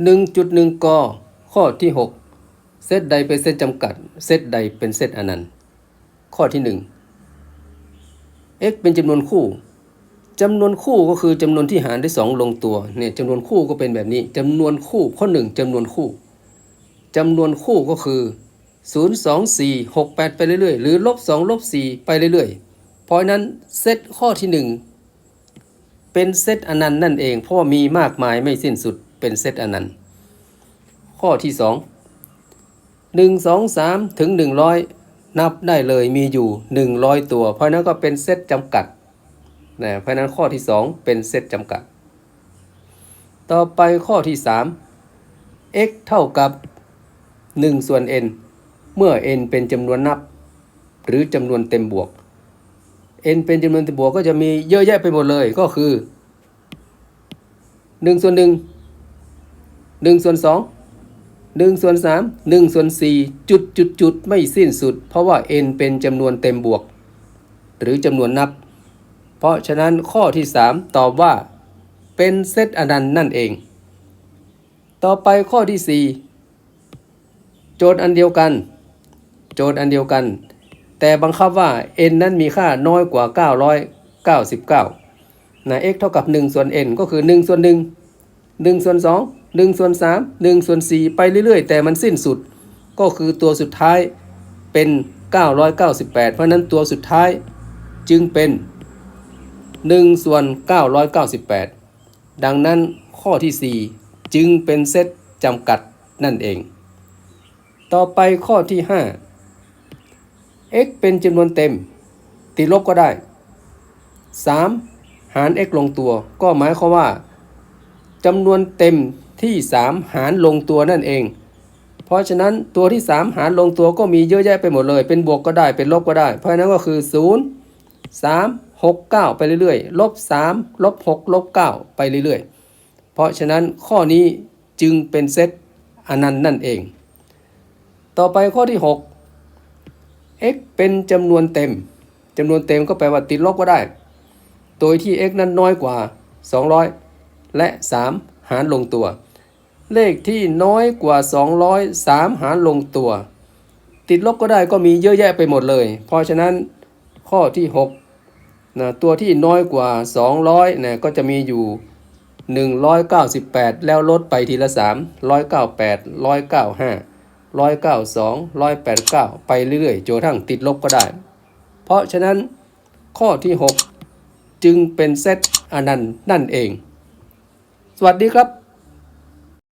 1.1 ก ข้อที่ 6 เซตใดเป็นเซตจำกัด เซตใดเป็นเซตอนันต์ ข้อที่ 1 x เป็นจำนวนคู่จำนวนคู่ก็คือจำนวนที่หารด้วย2ลงตัวเนี่ยจำนวนคู่ก็เป็นแบบนี้จำนวนคู่ข้อ 1จำนวนคู่จำนวนคู่ก็คือ 0 2 4 6 8 ไปเรื่อยๆ หรือลบ2ลบ4ไปเรื่อยๆ เพราะนั้นเซตข้อที่ 1 เป็นเซตอนันต์นั่นเอง เพราะว่ามีมากมายไม่สิ้นสุด เป็นเซตอนันต์ ข้อที่2 1 2 3ถึง100นับได้เลยมีอยู่100ตัว เพราะนั้นก็เป็นเซตจำกัดนะเพราะฉะนั้นข้อที่2เป็นเซตจำกัด ต่อไปข้อที่3 x เท่ากับ 1 ส่วน n เมื่อ n เป็นจำนวนนับ หรือจำนวนเต็มบวก n เป็นจำนวนเต็มบวกก็จะมีเยอะแยะไปหมดเลยก็คือ 1 ส่วน 1 1ส่วน2 1ส่วน3 1ส่วน4จุดจุดจุดไม่สิ้นสุด เพราะว่า n เป็นจำนวนเต็มบวก หรือจำนวนนับ เพราะฉะนั้นข้อที่ 3 ตอบว่า เป็นเซตอนันต์นั่นเอง ต่อไปข้อที่ 4 โจทย์อันเดียวกัน โจทย์อันเดียวกัน แต่บังคับว่า n นั้นมีค่าน้อยกว่า 999นะ x เท่ากับ 1 ส่วน n ก็คือ 1 ส่วน 1 1ส่วน2 1ส่วน3 1ส่วน4ไปเรื่อยๆ แต่มันสิ้นสุด ก็คือตัวสุดท้ายเป็น 998 เพราะนั้นตัวสุดท้ายจึงเป็น 1 ส่วน 998 ดังนั้นข้อที่ 4 จึงเป็นเซตจำกัดนั่นเอง ต่อไปข้อที่ 5 x เป็นจำนวนเต็ม ติดลบก็ได้ 3 หาร x ลงตัว ก็หมายความว่า จำนวนเต็มที่ 3 หารลงตัวนั่นเอง เพราะฉะนั้นตัวที่ 3 หารลงตัวก็มีเยอะแยะไปหมดเลย เป็นบวกก็ได้เป็นลบก็ได้ เพราะฉะนั้นก็คือ 0 3 6 9 ไปเรื่อยๆลบ3ลบ6ลบ9ไปเรื่อยๆ เพราะฉะนั้นข้อนี้จึงเป็นเซตอนันต์นั่นเอง ต่อไปข้อที่ 6 x เป็นจำนวนเต็มจำนวนเต็มก็แปลว่าติดลบก็ได้ โดยที่ x นั้นน้อยกว่า 200 และ 3 หารลงตัว เลขที่น้อยกว่า 200 3 หารลงตัว ติดลบก็ได้ก็มีเยอะแยะไปหมดเลย เพราะฉะนั้นข้อที่6นะตัวที่น้อยกว่า 200นะก็จะมีอยู่ 198 แล้วลดไปทีละ 3 198 195 192 189 ไปเรื่อยๆจนกระทั่งติดลบก็ได้ เพราะฉะนั้นข้อที่ 6 จึงเป็นเซตอนันต์นั่นเอง วัสดีครับ